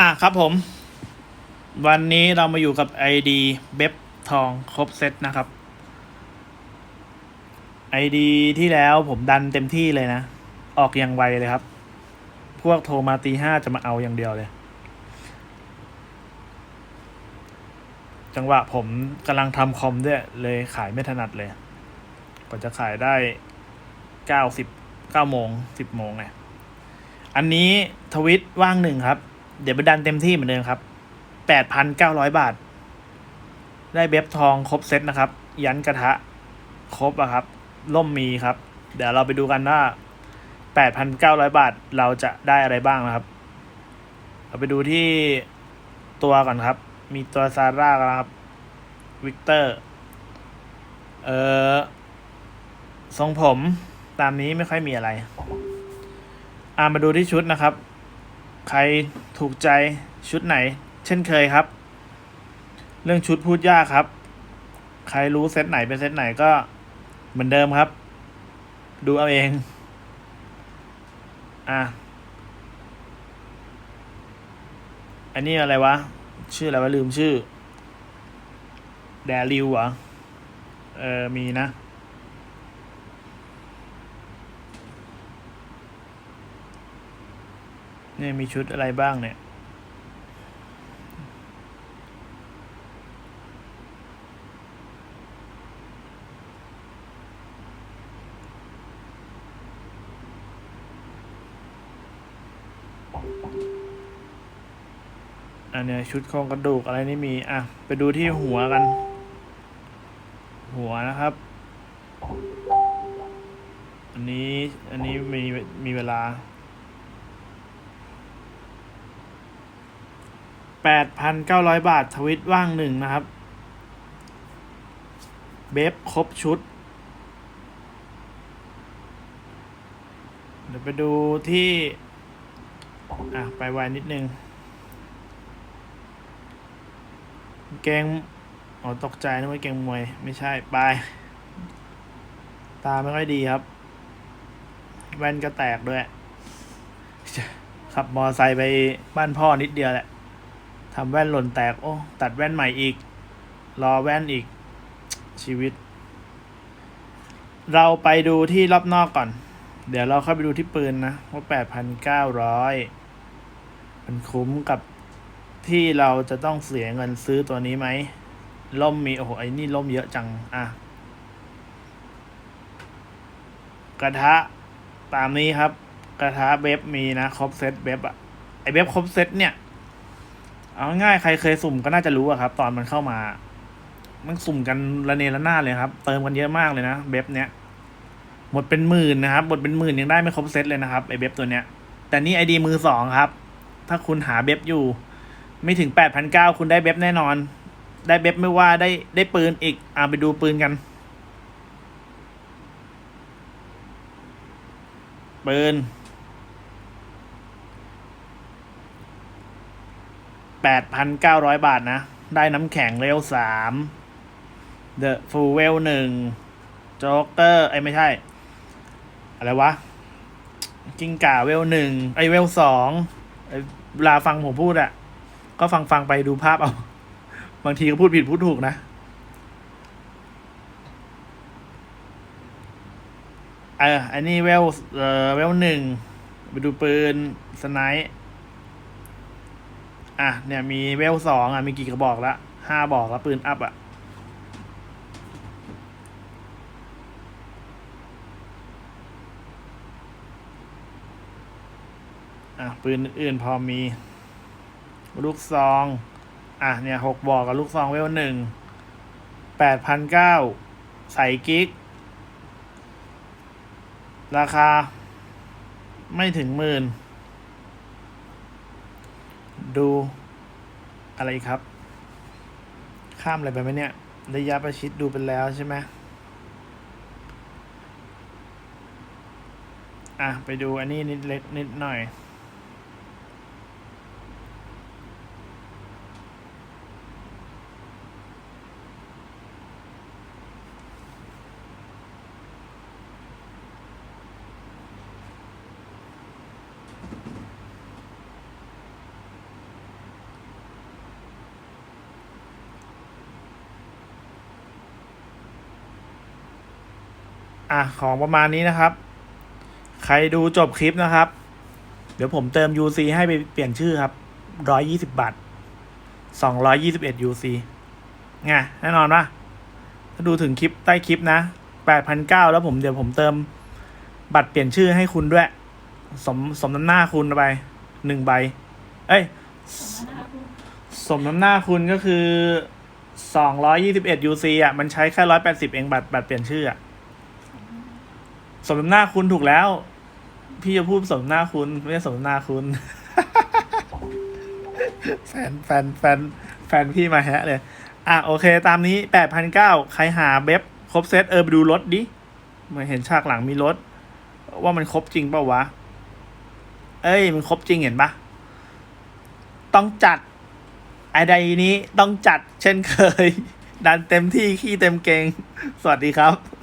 อะครับผม วันนี้เรามาอยู่กับ ID เบบทองครบเซตนะครับ ID ที่แล้วผมดันเต็มที่เลยนะ ออกอย่างไวเลยครับ พวกโทรมาตีห้าจะมาเอาอย่างเดียวเลย จังหวะผมกำลังทำคอมด้วยเลยขายไม่ถนัดเลยกว่าจะขายได้เก้าสิบเก้าโมงสิบโมงไงอันนี้ทวิตว่างหนึ่งครับ เดี๋ยวไปดันเต็มที่เหมือนเดิมครับแปดพันเก้าร้อยบาท ได้เบบทองครบเซตนะครับ ยันกระทะ ครบอะครับ ล่มมีครับ เดี๋ยวเราไปดูกันว่าแปดพันเก้าร้อยบาทเราจะได้อะไรบ้างนะครับ เราไปดูที่ตัวก่อนครับ มีตัวซาร่าครับ วิกเตอร์ เออทรงผมตามนี้ไม่ค่อยมีอะไร อ่ามาดูที่ชุดนะครับ ใครถูกใจชุดไหน เช่นเคยครับ เรื่องชุดพูดยากครับ ใครรู้เซตไหนเป็นเซตไหนก็เหมือนเดิมครับ ดูเอาเอง อะ อันนี้อะไรวะ ชื่ออะไรวะลืมชื่อ แดริวเหรอ เออ มีนะ เนี่ยมีชุดอะไรบ้างเนี่ย อันเนี้ยชุดโครงกระดูกอะไรนี่มี อะ ไปดูที่หัวกัน หัวนะครับ อันนี้ อันนี้มีมีเวลา แปดพันเก้าร้อยบาททวิตว่างหนึ่งนะครับ เบฟครบชุด เดี๋ยวไปดูที่ อะ ไปไวนิดนึง เกงอ๋อตกใจนึกว่าเกงมวย ไม่ใช่ ไป ตาไม่ค่อยดีครับ แว่นก็แตกด้วย ขับมอไซค์ไปบ้านพ่อนิดเดียวแหละ ทำแว่นหล่นแตก โอ้ ตัดแว่นใหม่อีก รอแว่นอีก ชีวิต เราไปดูที่รอบนอกก่อน เดี๋ยวเราเข้าไปดูที่ปืนนะ ว่าแปดพันเก้าร้อยมันคุ้มกับที่เราจะต้องเสียเงินซื้อตัวนี้ไหม ล่มมี โอ้โห ไอ้นี่ล่มเยอะจัง อะ กระทะ ตามนี้ครับ กระทะเบบมีนะ ครบเซตเบบอะไอเบบครบเซตเนี่ย เอาง่ายใครเคยสุ่มก็น่าจะรู้อะครับ ตอนมันเข้ามา มันสุ่มกันระเนระนาดเลยครับ เติมกันเยอะมากเลยนะเบบเนี้ยหมดเป็นหมื่นนะครับหมดเป็นหมื่นยังได้ไม่ครบเซตเลยนะครับไอเบบตัวเนี้ย แต่นี่ไอดีมือสองครับ ถ้าคุณหาเบบอยู่ ไม่ถึงแปดพันเก้าคุณได้เบบแน่นอน ได้เบบไม่ว่าได้ได้ปืนอีกอ่าไปดูปืนกันปืน แปดพันเก้าร้อยบาทนะ ได้น้ำแข็งเลเวลสามเดอะฟูเวลหนึ่งโจ๊กเกอร์ไอ้ไม่ใช่ อะไรวะ กิ้งก่าเวลหนึ่งไอเวลสองเวลาฟังผมพูดอะก็ฟังฟังไปดูภาพเอา บางทีก็พูดผิดพูดถูกนะ เอออันนี้เวลเออเวลหนึ่งไปดูปืนสไนป์ อะเนี่ยมีเวลสองอะมีกี่กระบอกละห้าบอกแล้วปืนอัพอะอะปืนอื่นพอมี ลูกซองอะเนี่ยหกบอกกับลูกซองเวลหนึ่งแปดพันเก้าใส่กิกราคา ไม่ถึงหมื่น ดูอะไรครับ ข้ามอะไรไปไหมเนี่ย ระยะประชิดดูไปแล้วใช่ไหมอะ ไปดูอันนี้นิดเล็กนิดหน่อย อะของประมาณนี้นะครับ ใครดูจบคลิปนะครับ เดี๋ยวผมเติม UC ให้ไปเปลี่ยนชื่อครับร้อยยี่สิบบาทสองร้อยยี่สิบเอ็ด UC ไงแน่นอนปะถ้าดูถึงคลิปใต้คลิปนะแปดพันเก้าแล้วผมเดี๋ยวผมเติมบัตรเปลี่ยนชื่อให้คุณด้วย สมสมน้ำหน้าคุณไปหนึ่งใบ เอ้ย สมน้ำหน้าคุณก็คือสองร้อยยี่สิบเอ็ด UC อะ มันใช้แค่ร้อยแปดสิบเองบัตรบัตรเปลี่ยนชื่ออะ สมน้ำหน้าคุณถูกแล้ว พี่จะพูดสมน้ำหน้าคุณ ไม่ใช่สมน้ำหน้าคุณ แฟนแฟนแฟนแฟนพี่มาแฮะเลย อะโอเค ตามนี้แปดพันเก้าใครหาเบ็บครบเซตเออไปดูรถดิมือนเห็นฉากหลังมีรถ ว่ามันครบจริงเปล่าวะ เอ้ย มันครบจริงเห็นปะต้องจัดไอใดนี้ต้องจัดเช่นเคย ดันเต็มที่ขี้เต็มเกง สวัสดีครับ